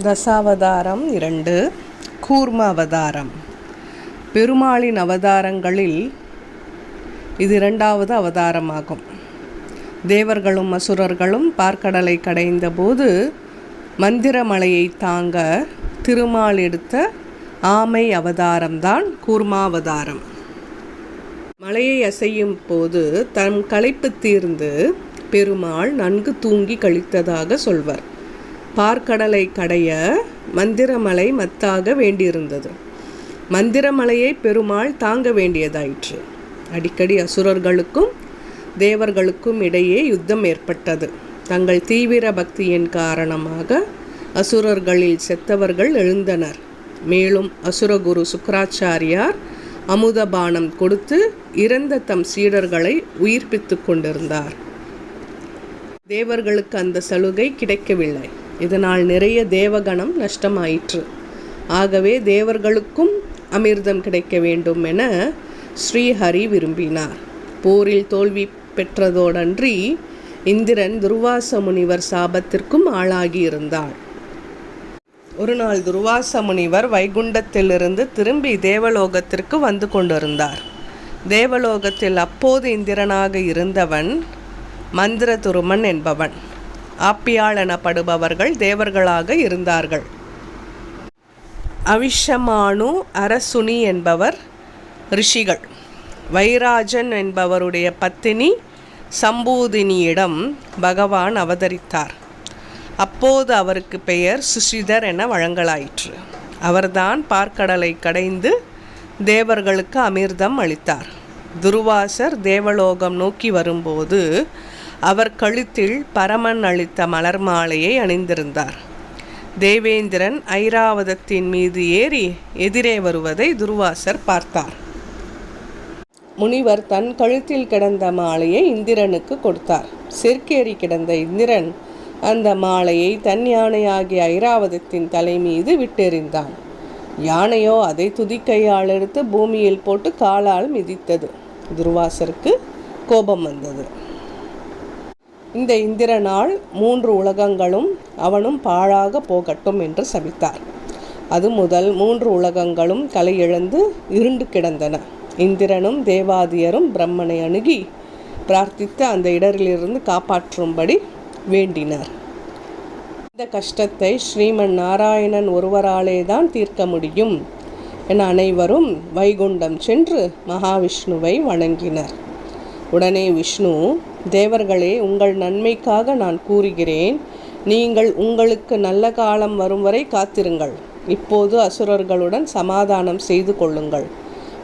தசாவதாரம் இரண்டு கூர்ம அவதாரம் பெருமாளின் அவதாரங்களில் இது இரண்டாவது அவதாரமாகும். தேவர்களும் அசுரர்களும் பார்க்கடலை கடைந்த போது மந்திரமலையை தாங்க திருமால் எடுத்த ஆமை அவதாரம்தான் கூர்மாவதாரம். மலையை அசையும் போது தன் களைப்பு தீர்ந்து பெருமாள் நன்கு தூங்கி கழித்ததாக சொல்வர். பார்க்கடலை கடைய மந்திரமலை மத்தாக வேண்டியிருந்தது. மந்திரமலையை பெருமாள் தாங்க வேண்டியதாயிற்று. அடிக்கடி அசுரர்களுக்கும் தேவர்களுக்கும் இடையே யுத்தம் ஏற்பட்டது. தங்கள் தீவிர பக்தியின் காரணமாக அசுரர்களில் செத்தவர்கள் எழுந்தனர். மேலும் அசுரகுரு சுக்கராச்சாரியார் அமுதபானம் கொடுத்து இறந்த தம் சீடர்களை உயிர்ப்பித்து கொண்டிருந்தார். தேவர்களுக்கு அந்த சலுகை கிடைக்கவில்லை. இதனால் நிறைய தேவகணம் நஷ்டமாயிற்று. ஆகவே தேவர்களுக்கும் அமிர்தம் கிடைக்க வேண்டும் என ஸ்ரீஹரி விரும்பினார். போரில் தோல்வி பெற்றதோடன்றி இந்திரன் துர்வாச முனிவர் சாபத்திற்கும் ஆளாகியிருந்தாள். ஒரு நாள் துர்வாச முனிவர் வைகுண்டத்திலிருந்து திரும்பி தேவலோகத்திற்கு வந்து கொண்டிருந்தார். தேவலோகத்தில் அப்போது இந்திரனாக இருந்தவன் மந்திரதுருமன் என்பவன். ஆப்பியாள் எனப்படுபவர்கள் தேவர்களாக இருந்தார்கள். அவிஷமானு அரசுனி என்பவர் ரிஷிகள். வைராஜன் என்பவருடைய பத்தினி சம்பூதினியிடம் பகவான் அவதரித்தார். அப்போது அவருக்கு பெயர் சுஷிதர் என வழங்கலாயிற்று. அவர்தான் பார்க்கடலை கடைந்து தேவர்களுக்கு அமிர்தம் அளித்தார். துருவாசர் தேவலோகம் நோக்கி வரும்போது அவர் கழுத்தில் பரமன் அளித்த மலர் மாலையை அணிந்திருந்தார். தேவேந்திரன் ஐராவதத்தின் மீது ஏறி எதிரே வருவதை துர்வாசர் பார்த்தார். முனிவர் தன் கழுத்தில் கிடந்த மாலையை இந்திரனுக்கு கொடுத்தார். செருக்கேறி கிடந்த இந்திரன் அந்த மாலையை தன் யானையாகிய ஐராவதத்தின் தலை மீது விட்டெறிந்தான். யானையோ அதை துதிக்கையால் எடுத்து பூமியில் போட்டு காலால் மிதித்தது. துர்வாசருக்கு கோபம் வந்தது. இந்த இந்திரனால் மூன்று உலகங்களும் அவனும் பாழாக போகட்டும் என்று சபித்தார். அது முதல் மூன்று உலகங்களும் கலையிழந்து இருண்டு கிடந்தன. இந்திரனும் தேவாதியரும் பிரம்மனை அணுகி பிரார்த்தித்து அந்த இடரிலிருந்து காப்பாற்றும்படி வேண்டினர். இந்த கஷ்டத்தை ஸ்ரீமன் நாராயணன் ஒருவராலே தான் தீர்க்க முடியும் என அனைவரும் வைகுண்டம் சென்று மகாவிஷ்ணுவை வணங்கினர். உடனே விஷ்ணு தேவர்களே உங்கள் நன்மைக்காக நான் கூறுகிறேன். நீங்கள் உங்களுக்கு நல்ல காலம் வரும் வரை காத்திருங்கள். இப்போது அசுரர்களுடன் சமாதானம் செய்து கொள்ளுங்கள்.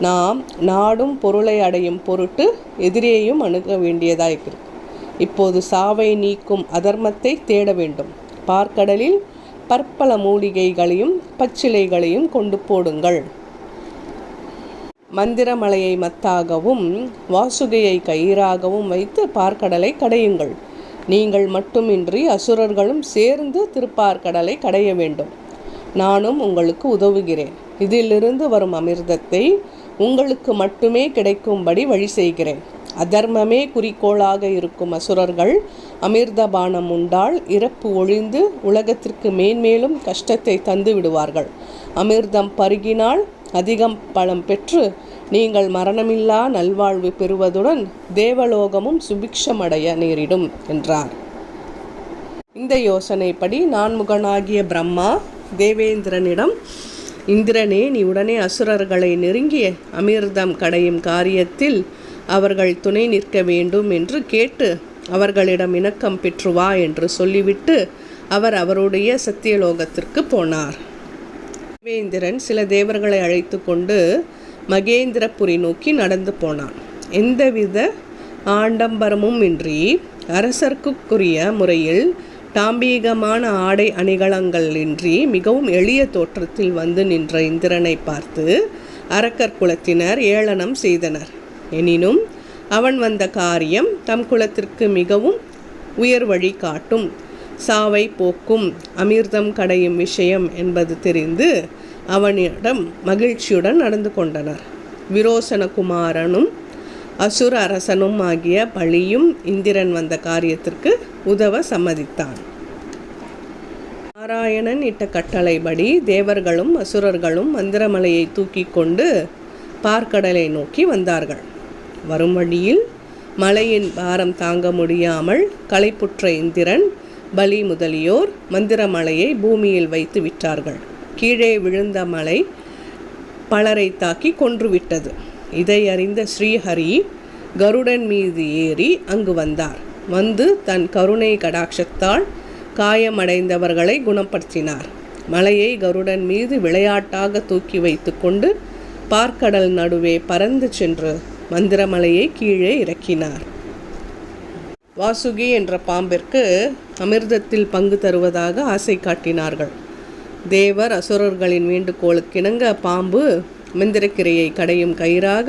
நாம் நாடும் பொருளை அடையும் பொருட்டு எதிரியையும் அணுக வேண்டியதாக இருக்கு. இப்போது சாவை நீக்கும் அதர்மத்தை தேட வேண்டும். பார்க்கடலில் பற்பல மூலிகைகளையும் பச்சிலைகளையும் கொண்டு போடுங்கள். மந்திரமலையை மத்தாகவும் வாசுகையை கயிறாகவும் வைத்து பார்க்கடலை கடையுங்கள். நீங்கள் மட்டுமின்றி அசுரர்களும் சேர்ந்து திருப்பார்கடலை கடைய வேண்டும். நானும் உங்களுக்கு உதவுகிறேன். இதிலிருந்து வரும் அமிர்தத்தை உங்களுக்கு மட்டுமே கிடைக்கும்படி வழி செய்கிறேன். அதர்மமே குறிக்கோளாக இருக்கும் அசுரர்கள் அமிர்தபானம் உண்டால் இறப்பு ஒழிந்து உலகத்திற்கு மேன்மேலும் கஷ்டத்தை தந்து விடுவார்கள் அமிர்தம் பருகினால் அதிகம் பலம் பெற்று நீங்கள் மரணமில்லா நல்வாழ்வு பெறுவதுடன் தேவலோகமும் சுபிக்ஷமடைய நேரிடும் என்றார். இந்த யோசனைப்படி நான்முகனாகிய பிரம்மா தேவேந்திரனிடம் இந்திரனே நீ உடனே அசுரர்களை நெருங்கிய அமிர்தம் கடையும் காரியத்தில் அவர்கள் துணை நிற்க வேண்டும் என்று கேட்டு அவர்களிடம் இணக்கம் பெற்று வா என்று சொல்லிவிட்டு அவர் அவருடைய சத்தியலோகத்திற்கு போனார். தேவேந்திரன் சில தேவர்களை அழைத்து கொண்டு மகேந்திரபுரி நோக்கி நடந்து போனான். எந்தவித ஆடம்பரமும் இன்றி அரசர்க்குரிய முறையில் தாம்பீகமான ஆடை அணிகலங்கள் இன்றி மிகவும் எளிய தோற்றத்தில் வந்து நின்ற இந்திரனை பார்த்து அரக்கர் குலத்தினர் ஏளனம் செய்தனர். எனினும் அவன் வந்த காரியம் தம் குலத்திற்கு மிகவும் உயர் வழி காட்டும். சாவை போக்கும் அமிர்தம் கடையும் விஷயம் என்பது தெரிந்து அவனிடம் மகிழ்ச்சியுடன் நடந்து கொண்டனர். விரோசனகுமாரனும் அசுர அரசனும் ஆகிய பலியும் இந்திரன் வந்த காரியத்திற்கு உதவ சம்மதித்தான். நாராயணன் இட்ட கட்டளைப்படி தேவர்களும் அசுரர்களும் மந்திரமலையை தூக்கி கொண்டு பார்க்கடலை நோக்கி வந்தார்கள். வரும் வழியில் மலையின் பாரம் தாங்க முடியாமல் களைப்புற்ற இந்திரன் பலி முதலியோர் மந்திரமலையை பூமியில் வைத்து விட்டார்கள். கீழே விழுந்த மலை பலரை தாக்கி கொன்றுவிட்டது. இதை அறிந்த ஸ்ரீஹரி கருடன் மீது ஏறி அங்கு வந்தார். வந்து தன் கருணை கடாட்சத்தால் காயமடைந்தவர்களை குணப்படுத்தினார். மலையை கருடன் மீது விளையாட்டாக தூக்கி வைத்துக்கொண்டு பார்க்கடல் நடுவே பறந்து சென்று மந்திரமலையை கீழே இறக்கினார். வாசுகி என்ற பாம்பிற்கு அமிர்தத்தில் பங்கு தருவதாக ஆசை காட்டினார்கள். தேவர் அசுரர்களின் வேண்டுகோளுக்கிணங்க பாம்பு மந்திரக்கிரையை கடையும் கயிறாக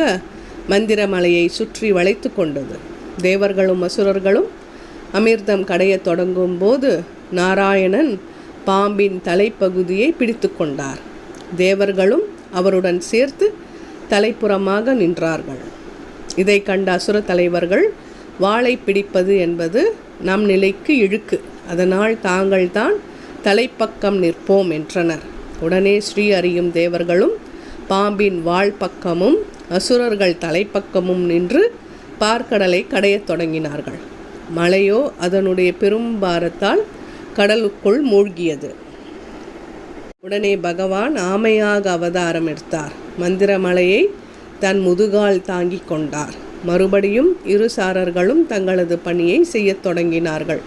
மந்திரமலையை சுற்றி வளைத்து கொண்டது. தேவர்களும் அசுரர்களும் அமிர்தம் கடையத் தொடங்கும் போது நாராயணன் பாம்பின் தலைப்பகுதியை பிடித்து கொண்டார். தேவர்களும் அவருடன் சேர்த்து தலைப்புறமாக நின்றார்கள். இதை கண்ட அசுர தலைவர்கள் வாளை பிடிப்பது என்பது நம் நிலைக்கு இழுக்கு. அதனால் தாங்கள்தான் தலைப்பக்கம் நிற்போம் என்றனர். உடனே ஸ்ரீ அறியும் தேவர்களும் பாம்பின் வாழ் பக்கமும் அசுரர்கள் தலைப்பக்கமும் நின்று பார்க்கடலை கடையத் தொடங்கினார்கள். மலையோ அதனுடைய பெரும் பாரத்தால் கடலுக்குள் மூழ்கியது. உடனே பகவான் ஆமையாக அவதாரம் எடுத்தார். மந்திரமலையை தன் முதுகால் தாங்கிக் கொண்டார். மறுபடியும் இரு சாரர்களும் தங்களது பணியை செய்யத் தொடங்கினார்கள்.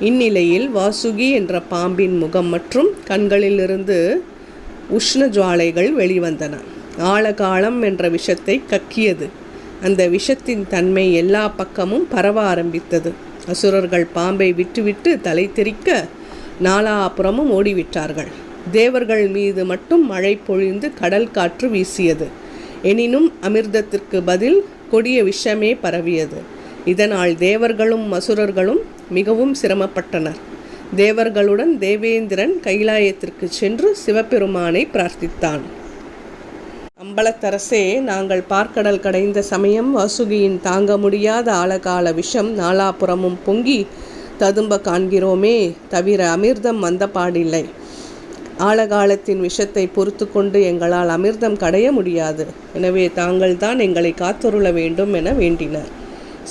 இந்நிலையில் வாசுகி என்ற பாம்பின் முகம் மற்றும் கண்களிலிருந்து உஷ்ண ஜுவாலைகள் வெளிவந்தன. ஆழகாலம் என்ற விஷத்தை கக்கியது. அந்த விஷத்தின் தன்மை எல்லா பக்கமும் பரவ ஆரம்பித்தது. அசுரர்கள் பாம்பை விட்டுவிட்டு தலை தெறிக்க நாலாபுறமும் ஓடிவிட்டார்கள். தேவர்கள் மீது மட்டும் மழை பொழிந்து கடல் காற்று வீசியது. எனினும் அமிர்தத்திற்கு பதில் கொடிய விஷமே பரவியது. இதனால் தேவர்களும் மசுரர்களும் மிகவும் சிரமப்பட்டனர். தேவர்களுடன் தேவேந்திரன் கைலாயத்திற்கு சென்று சிவபெருமானை பிரார்த்தித்தான். அம்பலத்தரசே நாங்கள் பார்க்கடல் கடைந்த சமயம் வாசுகியின் தாங்க முடியாத ஆழகால விஷம் நாலாபுறமும் பொங்கி ததும்ப காண்கிறோமே தவிர அமிர்தம் வந்த பாடில்லை. ஆழகாலத்தின் விஷத்தை பொறுத்து கொண்டு எங்களால் அமிர்தம் கடைய முடியாது. எனவே தாங்கள் தான் எங்களை காத்தொருள வேண்டும் என வேண்டினர்.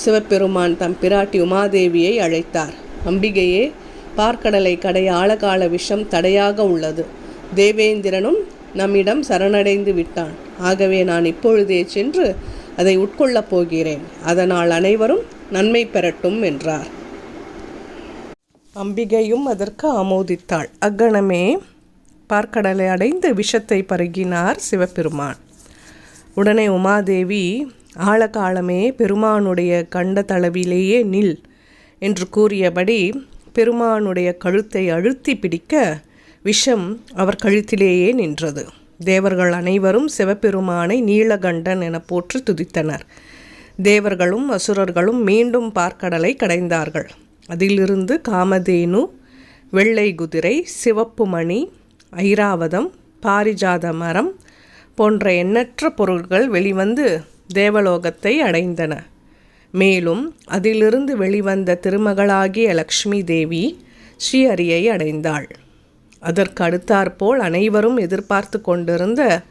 சிவபெருமான் தம் பிராட்டி உமாதேவியை அழைத்தார். அம்பிகையே பார்க்கடலை கடைய ஆழகால விஷம் தடையாக உள்ளது. தேவேந்திரனும் நம்மிடம் சரணடைந்து விட்டான். ஆகவே நான் இப்பொழுதே சென்று அதை உட்கொள்ளப் போகிறேன். அதனால் அனைவரும் நன்மை பெறட்டும் என்றார். அம்பிகையும் அதற்கு ஆமோதித்தாள். அக்கணமே பார்க்கடலை அடைந்து விஷத்தை பருகினார் சிவபெருமான். உடனே உமாதேவி ஆழகாலமே பெருமானுடைய கண்ட தளவிலேயே நில் என்று கூறியபடி பெருமானுடைய கழுத்தை அழுத்தி பிடிக்க விஷம் அவர் கழுத்திலேயே நின்றது. தேவர்கள் அனைவரும் சிவபெருமானை நீலகண்டன் என போற்று துதித்தனர். தேவர்களும் அசுரர்களும் மீண்டும் பார்க்கடலை கடைந்தார்கள். அதிலிருந்து காமதேனு வெள்ளை குதிரை சிவப்பு மணி ஐராவதம் பாரிஜாத மரம் போன்ற எண்ணற்ற பொருள்கள் வெளிவந்து தேவலோகத்தை அடைந்தன. மேலும் அதிலிருந்து வெளிவந்த திருமகளாகிய லக்ஷ்மி தேவி ஸ்ரீஹரியை அடைந்தாள். அதற்கு அடுத்தாற்போல் அனைவரும் எதிர்பார்த்து கொண்டிருந்த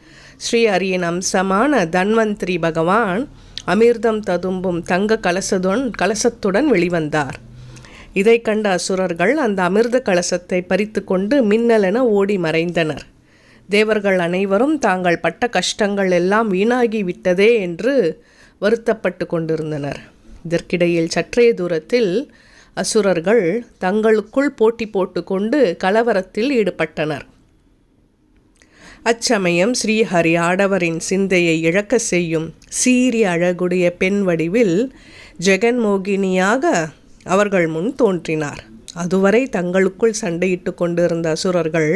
ஸ்ரீஹரியின் அம்சமான தன்வந்திரி பகவான் அமிர்தம் ததும்பும் தங்க கலசத்துடன் கலசத்துடன் வெளிவந்தார். இதை கண்ட அசுரர்கள் அந்த அமிர்த கலசத்தை பறித்து கொண்டு மின்னலென ஓடி மறைந்தனர். தேவர்கள் அனைவரும் தாங்கள் பட்ட கஷ்டங்கள் எல்லாம் வீணாகி விட்டதே என்று வருத்தப்பட்டு கொண்டிருந்தனர். இதற்கிடையில் சற்றே தூரத்தில் அசுரர்கள் தங்களுக்குள் போட்டி போட்டுக்கொண்டு கலவரத்தில் ஈடுபட்டனர். அச்சமயம் ஸ்ரீஹரி ஆடவரின் சிந்தையை இழக்க செய்யும் சீரிய அழகுடைய பெண் வடிவில் ஜெகன்மோகினியாக அவர்கள் முன் தோன்றினார். அதுவரை தங்களுக்குள் சண்டையிட்டு கொண்டிருந்த அசுரர்கள்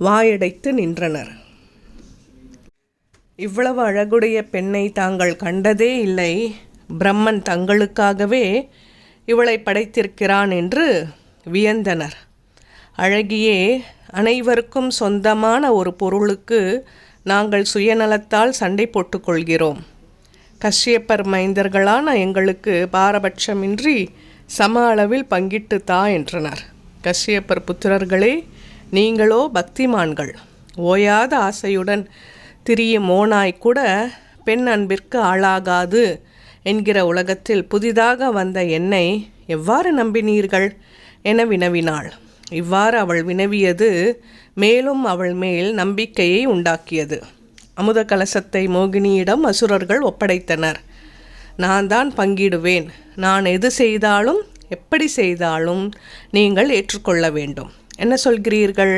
வாயடைத்து நின்றனர். இவ்வளவு அழகுடைய பெண்ணை தாங்கள் கண்டதே இல்லை. பிரம்மன் தங்களுக்காகவே இவளை படைத்திருக்கிறான் என்று வியந்தனர். அழகியே அனைவருக்கும் சொந்தமான ஒரு பொருளுக்கு நாங்கள் சுயநலத்தால் சண்டை போட்டுக்கொள்கிறோம் கஷ்யப்பர் மைந்தர்களான எங்களுக்கு பாரபட்சமின்றி சம அளவில் பங்கிட்டு தா என்றனர். கஷ்யப்பர் புத்திரர்களே நீங்களோ பக்திமான்கள். ஓயாத ஆசையுடன் திரியும் மோனாய் கூட பெண் அன்பிற்கு ஆளாகாது என்கிற உலகத்தில் புதிதாக வந்த என்னை எவ்வாறு நம்பினீர்கள்? என வினவினாள். இவ்வாறு அவள் வினவியது மேலும் அவள் மேல் நம்பிக்கையை உண்டாக்கியது. அமுத கலசத்தை மோகினியிடம் அசுரர்கள் ஒப்படைத்தனர். நான் தான் பங்கிடுவேன். நான் எது செய்தாலும் எப்படி செய்தாலும் நீங்கள் ஏற்றுக்கொள்ள வேண்டும். என்ன சொல்கிறீர்கள்?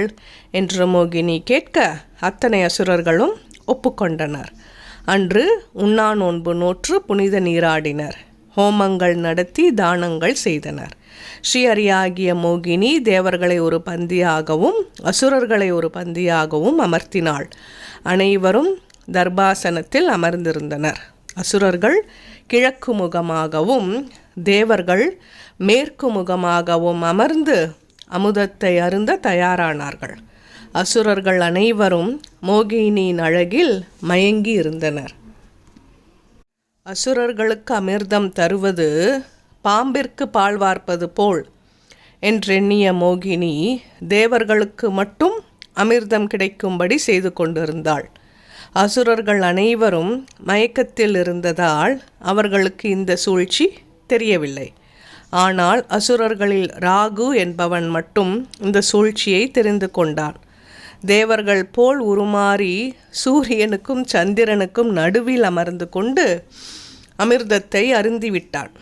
என்று மோகினி கேட்க அத்தனை அசுரர்களும் ஒப்புக்கொண்டனர். அன்று உண்ணா நோன்பு நோற்று புனித நீராடினர். ஹோமங்கள் நடத்தி தானங்கள் செய்தனர். ஸ்ரீஹரியாகிய மோகினி தேவர்களை ஒரு பந்தியாகவும் அசுரர்களை ஒரு பந்தியாகவும் அமர்த்தினாள். அனைவரும் தர்பாசனத்தில் அமர்ந்திருந்தனர். அசுரர்கள் கிழக்கு முகமாகவும் தேவர்கள் மேற்கு முகமாகவும் அமர்ந்து அமுதத்தை அருந்த தயாரானார்கள். அசுரர்கள் அனைவரும் மோகினியின் அழகில் மயங்கி இருந்தனர். அசுரர்களுக்கு அமிர்தம் தருவது பாம்பிற்கு பால் வார்ப்பது போல் என்றெண்ணிய மோகினி தேவர்களுக்கு மட்டும் அமிர்தம் கிடைக்கும்படி செய்து கொண்டிருந்தாள். அசுரர்கள் அனைவரும் மயக்கத்தில் இருந்ததால் அவர்களுக்கு இந்த சூழ்ச்சி தெரியவில்லை. ஆனால் அசுரர்களில் ராகு என்பவன் மட்டும் இந்த சூழ்ச்சியை தெரிந்து கொண்டான். தேவர்கள் போல் உருமாறி சூரியனுக்கும் சந்திரனுக்கும் நடுவில் அமர்ந்து கொண்டு அமிர்தத்தை அருந்திவிட்டான்.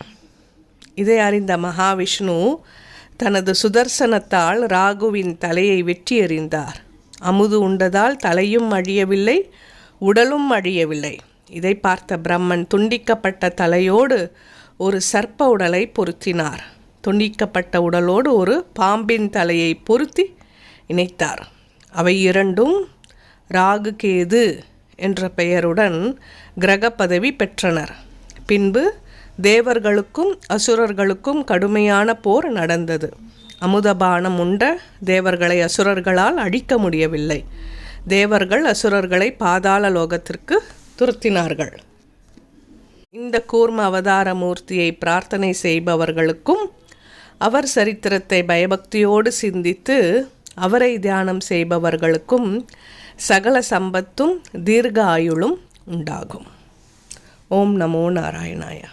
இதை அறிந்த மகாவிஷ்ணு தனது சுதர்சனத்தால் ராகுவின் தலையை வெட்டி எறிந்தார் அமுது உண்டதால் தலையும் அழியவில்லை உடலும் அழியவில்லை. இதை பார்த்த பிரம்மன் துண்டிக்கப்பட்ட தலையோடு ஒரு சர்ப்ப உடலை பொருத்தினார். துண்டிக்கப்பட்ட உடலோடு ஒரு பாம்பின் தலையை பொருத்தி இணைத்தார். அவை இரண்டும் ராகு கேது என்ற பெயருடன் கிரக பதவி பெற்றனர். பின்பு தேவர்களுக்கும் அசுரர்களுக்கும் கடுமையான போர் நடந்தது. அமுதபானம் உண்ட தேவர்களை அசுரர்களால் அழிக்க முடியவில்லை. தேவர்கள் அசுரர்களை பாதாள லோகத்திற்கு துரத்தினார்கள். இந்த கூர்ம அவதார மூர்த்தியை பிரார்த்தனை செய்பவர்களுக்கும் அவர் சரித்திரத்தை பயபக்தியோடு சிந்தித்து அவரை தியானம் செய்பவர்களுக்கும் சகல சம்பத்தும் தீர்க்க ஆயுளும் உண்டாகும். ஓம் நமோ நாராயணாயா.